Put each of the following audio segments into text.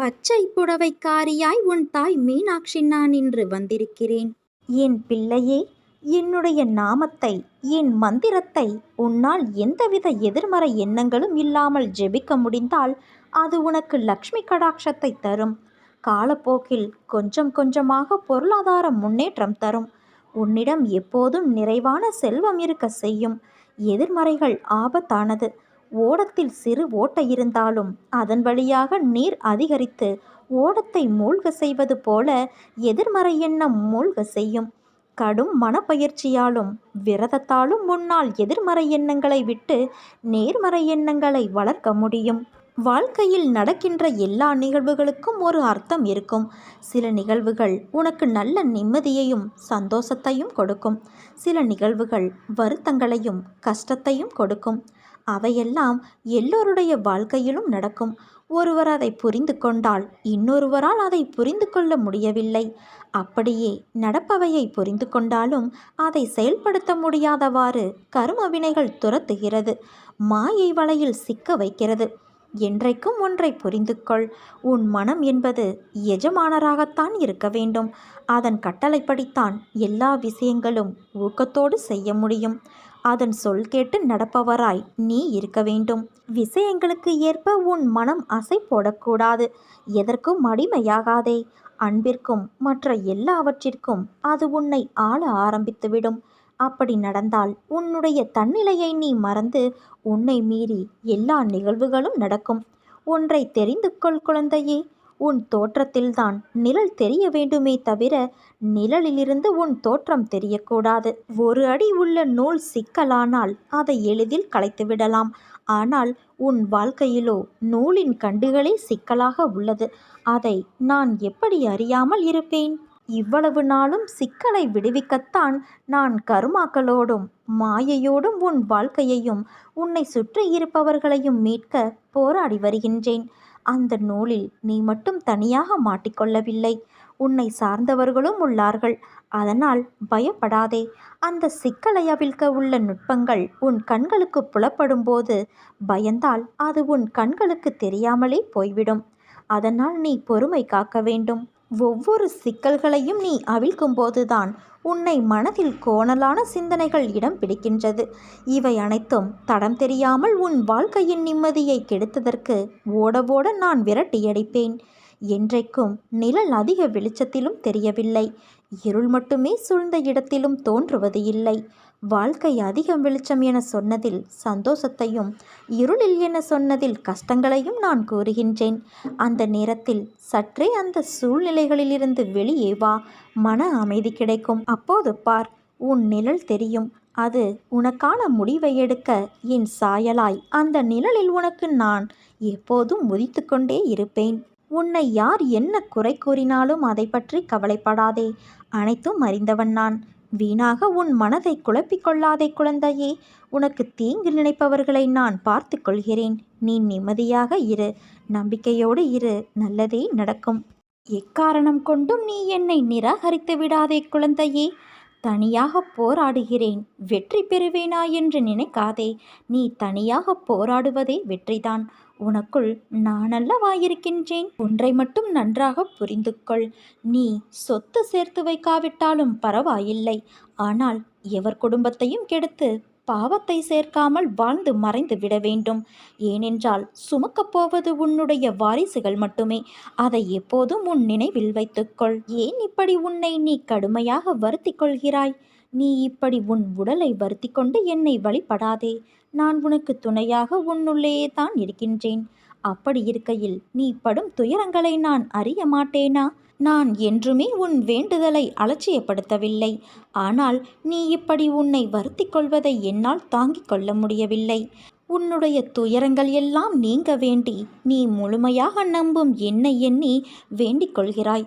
பச்சை புடவைக்காரியாய் உன் தாய் மீனாட்சி நான் இன்று வந்திருக்கிறேன். என் பிள்ளையே என்னுடைய நாமத்தை என் மந்திரத்தை உன்னால் எந்தவித எதிர்மறை எண்ணங்களும் இல்லாமல் ஜெபிக்க முடிந்தால் அது உனக்கு லக்ஷ்மி கடாட்சத்தை தரும். காலப்போக்கில் கொஞ்சம் கொஞ்சமாக பொருளாதார முன்னேற்றம் தரும். உன்னிடம் எப்போதும் நிறைவான செல்வம் இருக்க செய்யும். எதிர்மறைகள் ஆபத்தானது. ஓடத்தில் சிறு ஓட்டை இருந்தாலும் அதன் வழியாக நீர் அதிகரித்து ஓடத்தை மூழ்க செய்வது போல எதிர்மறை எண்ணம் மூழ்க செய்யும். கடும் மனப்பயிற்சியாலும் விரதத்தாலும் முன்னால் எதிர்மறை எண்ணங்களை விட்டு நேர்மறை எண்ணங்களை வளர்க்க முடியும். வாழ்க்கையில் நடக்கின்ற எல்லா நிகழ்வுகளுக்கும் ஒரு அர்த்தம் இருக்கும். சில நிகழ்வுகள் உனக்கு நல்ல நிம்மதியையும் சந்தோஷத்தையும் கொடுக்கும். சில நிகழ்வுகள் வருத்தங்களையும் கஷ்டத்தையும் கொடுக்கும். அவையெல்லாம் எல்லோருடைய வாழ்க்கையிலும் நடக்கும். ஒருவர் அதை புரிந்து கொண்டால் இன்னொருவரால் அதை புரிந்து கொள்ள முடியவில்லை. அப்படியே நடப்பவையை புரிந்து கொண்டாலும் அதை செயல்படுத்த முடியாதவாறு கரும வினைகள் துரத்துகிறது. மாயை வலையில் சிக்க வைக்கிறது. என்றைக்கும் ஒன்றை புரிந்து கொள் உன் மனம் என்பது எஜமானராகத்தான் இருக்க வேண்டும். அதன் கட்டளைப்படித்தான் எல்லா விஷயங்களும் ஊக்கத்தோடு செய்ய முடியும். அதன் சொல் கேட்டு நடப்பவராய் நீ இருக்க வேண்டும். விஷயங்களுக்கு ஏற்ப உன் மனம் அசை போடக்கூடாது. எதற்கும் அடிமையாகாதே. அன்பிற்கும் மற்ற எல்லாவற்றிற்கும் அது உன்னை ஆள ஆரம்பித்துவிடும். அப்படி நடந்தால் உன்னுடைய தன்னிலையை நீ மறந்து உன்னை மீறி எல்லா நிகழ்வுகளும் நடக்கும். ஒன்றை தெரிந்து கொள் குழந்தையே. உன் தோற்றத்தில்தான் நிழல் தெரிய வேண்டுமே தவிர நிழலிலிருந்து உன் தோற்றம் தெரியக்கூடாது. ஒரு அடி உள்ள நூல் சிக்கலானால் அதை எளிதில் களைத்துவிடலாம் ஆனால் உன் வாழ்க்கையிலோ நூலின் கண்டுகளே சிக்கலாக உள்ளது. அதை நான் எப்படி அறியாமல் இருப்பேன்? இவ்வளவு நாளும் சிக்கலை விடுவிக்கத்தான் நான் கருமாக்களோடும் மாயையோடும் உன் வாழ்க்கையையும் உன்னை சுற்றி இருப்பவர்களையும் மீட்க போராடி வருகின்றேன். அந்த நூலில் நீ மட்டும் தனியாக மாட்டிக்கொள்ளவில்லை. உன்னை சார்ந்தவர்களும் உள்ளார்கள். அதனால் பயப்படாதே. அந்த சிக்கலை அவிழ்க்க உள்ள நுட்பங்கள் உன் கண்களுக்கு புலப்படும்போது பயந்தால் அது உன் கண்களுக்கு தெரியாமலே போய்விடும். அதனால் நீ பொறுமை காக்க வேண்டும். ஒவ்வொரு சிக்கல்களையும் நீ அவிழ்க்கும்போதுதான் உன்னை மனதில் கோணலான சிந்தனைகள் இடம் பிடிக்கின்றது. இவை அனைத்தும் தடம் தெரியாமல் உன் வாழ்க்கையின் நிம்மதியை கெடுத்ததற்கு ஓட ஓட நான் விரட்டியடிப்பேன். என்றைக்கும் நிழல் அதிக வெளிச்சத்திலும் தெரியவில்லை. இருள் மட்டுமே சூழ்ந்த இடத்திலும் தோன்றுவது இல்லை. வாழ்க்கை அதிகம் வெளிச்சம் என சொன்னதில் சந்தோஷத்தையும் இருளில் என சொன்னதில் கஷ்டங்களையும் நான் கூறுகின்றேன். அந்த நேரத்தில் சற்றே அந்த சூழ்நிலைகளிலிருந்து வெளியே வா மன அமைதி கிடைக்கும். அப்போது பார் உன் நிழல் தெரியும். அது உனக்கான முடிவை எடுக்க என் சாயலாய். அந்த நிழலில் உனக்கு நான் எப்போதும் உதித்து கொண்டே இருப்பேன். உன்னை யார் என்ன குறை கூறினாலும் அதை பற்றி கவலைப்படாதே. அனைத்தும் அறிந்தவன் நான். வீணாக உன் மனதை குழப்பிக் கொள்ளாதே குழந்தையே. உனக்கு தீங்கு நினைப்பவர்களை நான் பார்த்து கொள்கிறேன். நீ நிம்மதியாக இரு. நம்பிக்கையோடு இரு. நல்லதே நடக்கும். எக்காரணம் கொண்டும் நீ என்னை நிராகரித்து விடாதே குழந்தையே. தனியாக போராடுகிறேன். வெற்றி பெறுவேனா என்று நினைக்காதே. நீ தனியாக போராடுவதே வெற்றிதான். உனக்குள் நான் அல்லவா இருக்கின்றேன்? ஒன்றை மட்டும் நன்றாக புரிந்து கொள் நீ சொத்து சேர்த்து வைக்காவிட்டாலும் பரவாயில்லை. ஆனால் எவர் குடும்பத்தையும் கெடுத்து பாவத்தை சேர்க்காமல் வாழ்ந்து மறைந்து விட வேண்டும். ஏனென்றால் சுமக்கப் போவது உன்னுடைய வாரிசுகள் மட்டுமே. அதை எப்போதும் உன் நினைவில் வைத்துக்கொள். ஏன் இப்படி உன்னை நீ கடுமையாக வருத்திக் கொள்கிறாய்? நீ இப்படி உன் உடலை வருத்தி கொண்டு என்னை வழிபடாதே. நான் உனக்கு துணையாக உன்னுள்ளேயே தான் இருக்கின்றேன். அப்படி இருக்கையில் நீ படும் துயரங்களை நான் அறிய மாட்டேனா? நான் என்றுமே உன் வேண்டுதலை அலட்சியப்படுத்தவில்லை. ஆனால் நீ இப்படி உன்னை வருத்தி கொள்வதை என்னால் தாங்கிக் கொள்ள முடியவில்லை. உன்னுடைய துயரங்கள் எல்லாம் நீங்க வேண்டி நீ முழுமையாக நம்பும் என்னை எண்ணி வேண்டிக் கொள்கிறாய்.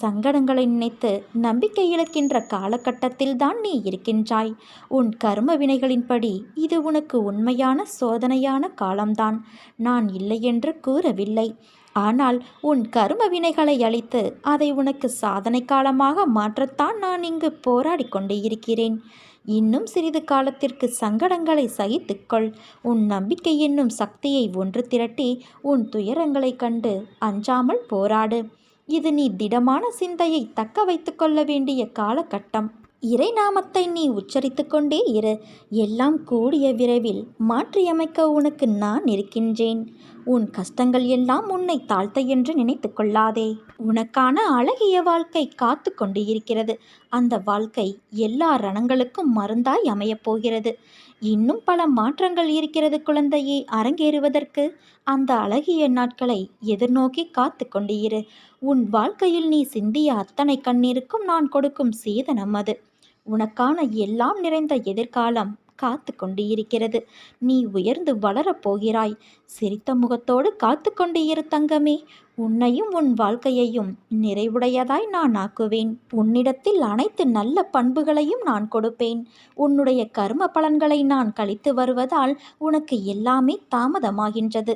சங்கடங்களை நினைத்து நம்பிக்கை இழக்கின்ற காலகட்டத்தில் தான் நீ இருக்கின்றாய். உன் கர்ம வினைகளின்படி இது உனக்கு உண்மையான சோதனையான காலம்தான். நான் இல்லை என்று கூறவில்லை. ஆனால் உன் கரும வினைகளை அழித்து அதை உனக்கு சாதனை காலமாக மாற்றத்தான் நான் இங்கு போராடி கொண்டு இருக்கிறேன். இன்னும் சிறிது காலத்திற்கு சங்கடங்களை சகித்துக்கொள் உன் நம்பிக்கை என்னும் சக்தியை ஒன்று திரட்டி உன் துயரங்களைக் கண்டு அஞ்சாமல் போராடு. இது நீ திடமான சிந்தையை தக்க வைத்துக்கொள்ள வேண்டிய காலகட்டம். இறை நாமத்தை நீ உச்சரித்து கொண்டே இரு. எல்லாம் கூடிய விரைவில் மாற்றியமைக்க உனக்கு நான் இருக்கின்றேன். உன் கஷ்டங்கள் எல்லாம் உன்னை தாழ்த்த என்று நினைத்து கொள்ளாதே. உனக்கான அழகிய வாழ்க்கை காத்து கொண்டு இருக்கிறது. அந்த வாழ்க்கை எல்லா ரணங்களுக்கும் மருந்தாய் அமையப் போகிறது. இன்னும் பல மாற்றங்கள் இருக்கிறது குழந்தையே அரங்கேறுவதற்கு அந்த அழகிய நாட்களை எதிர்நோக்கி காத்து கொண்டு இரு. உன் வாழ்க்கையில் நீ சிந்திய அத்தனை கண்ணீருக்கும் நான் கொடுக்கும் சீதனம் அது. உனக்கான எல்லாம் நிறைந்த எதிர்காலம் காத்து கொண்டு இருக்கிறது நீ உயர்ந்து வளரப் போகிறாய் சிரித்த முகத்தோடு காத்து கொண்டு இரு தங்கமே. உன்னையும் உன் வாழ்க்கையையும் நிறைவுடையதாய் நான் ஆக்குவேன். உன்னிடத்தில் அனைத்து நல்ல பண்புகளையும் நான் கொடுப்பேன். உன்னுடைய கர்ம பலன்களை நான் கழித்து வருவதால் உனக்கு எல்லாமே தாமதமாகின்றது.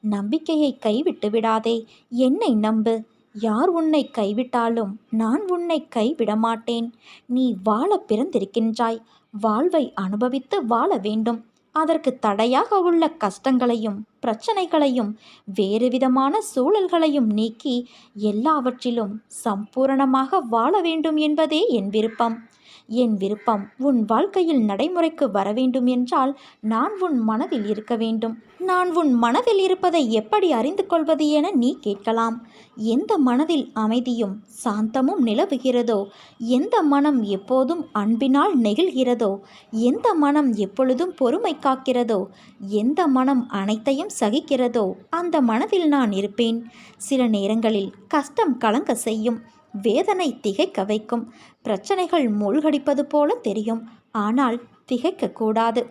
நம்பிக்கையை கைவிட்டு விடாதே. என்னை நம்பு. யார் உன்னை கைவிட்டாலும் நான் உன்னை கைவிட மாட்டேன் நீ வாழ பிறந்திருக்கின்றாய். வாழ்வை அனுபவித்து வாழ வேண்டும். அதற்கு தடையாக உள்ள கஷ்டங்களையும் பிரச்சனைகளையும் வேறு விதமான சூழல்களையும் நீக்கி எல்லாவற்றிலும் சம்பூரணமாக வாழ வேண்டும் என்பதே என் விருப்பம். என் விருப்பம் உன் வாழ்க்கையில் நடைமுறைக்கு வர வேண்டும் என்றால் நான் உன் மனதில் இருக்க வேண்டும். நான் உன் மனதில் இருப்பதை எப்படி அறிந்து கொள்வது என நீ கேட்கலாம். எந்த மனதில் அமைதியும் சாந்தமும் நிலவுகிறதோ? எந்த மனம் எப்போதும் அன்பினால் நெகிழ்கிறதோ? எந்த மனம் எப்பொழுதும் பொறுமை காக்கிறதோ? எந்த மனம் அனைத்தையும் சகிக்கிறதோ? அந்த மனதில் நான் இருப்பேன். சில நேரங்களில் கஷ்டம் கலங்க செய்யும். வேதனை திகைக்க வைக்கும். பிரச்சனைகள் மூழ்கடிப்பது போல தெரியும். ஆனால் திகைக்கக்கூடாது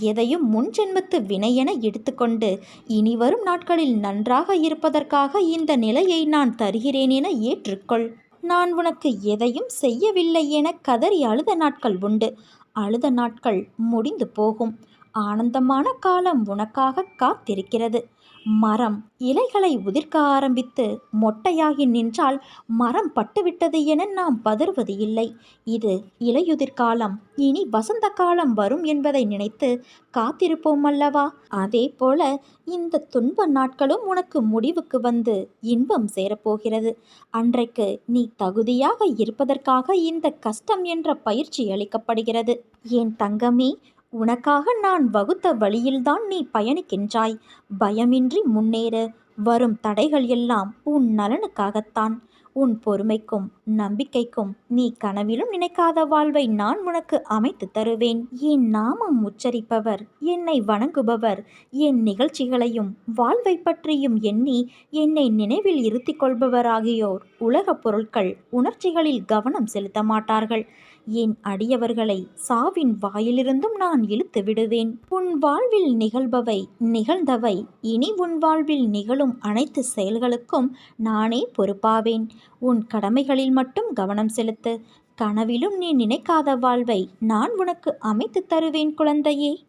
எதையும் முன் ஜென்மத்து வினையென எடுத்துக்கொண்டு இனி வரும் நாட்களில் நன்றாக இருப்பதற்காக இந்த நிலையை நான் தருகிறேன் என ஏற்றுக்கொள். நான் உனக்கு எதையும் செய்யவில்லை என கதறி அழுத நாட்கள் உண்டு. அழுத நாட்கள் முடிந்து போகும். ஆனந்தமான காலம் உனக்காக காத்திருக்கிறது. மரம் இலைகளை உதிர்க்க ஆரம்பித்து மொட்டையாகி நின்றால் மரம் பட்டுவிட்டது என நாம் பதறுவது இல்லை. இது இலையுதிர்காலம். இனி வசந்த காலம் வரும் என்பதை நினைத்து காத்திருப்போம் அல்லவா? அதே போல இந்த துன்ப நாட்களும் உனக்கு முடிவுக்கு வந்து இன்பம் சேரப்போகிறது. அன்றைக்கு நீ தகுதியாக இருப்பதற்காக இந்த கஷ்டம் என்ற பயிற்சி அளிக்கப்படுகிறது. என் தங்கமே உனக்காக நான் வகுத்த வழியில்தான் நீ பயணிக்கின்றாய். பயமின்றி முன்னேற. வரும் தடைகள் எல்லாம் உன் நலனுக்காகத்தான். உன் பொறுமைக்கும் நம்பிக்கைக்கும் நீ கனவிலும் நினைக்காத வாழ்வை நான் உனக்கு அமைத்து தருவேன். என் நாமம் உச்சரிப்பவர் என்னை வணங்குபவர் என் நிகழ்ச்சிகளையும் வாழ்வை பற்றியும் எண்ணி என்னை நினைவில் இருத்திக் கொள்பவராகியோர் உலகப் பொருட்கள் உணர்ச்சிகளில் கவனம் செலுத்த மாட்டார்கள். என் அடியவர்களை சாவின் வாயிலிருந்தும் நான் இழுத்து விடுவேன். உன் வாழ்வில் நிகழ்பவை நிகழ்ந்தவை இனி உன் வாழ்வில் நிகழும் அனைத்து செயல்களுக்கும் நானே பொறுப்பாவேன். உன் கடமைகளில் மட்டும் கவனம் செலுத்து. கனவிலும் நீ நினைக்காத வாழ்வை நான் உனக்கு அமைத்து தருவேன் குழந்தையே.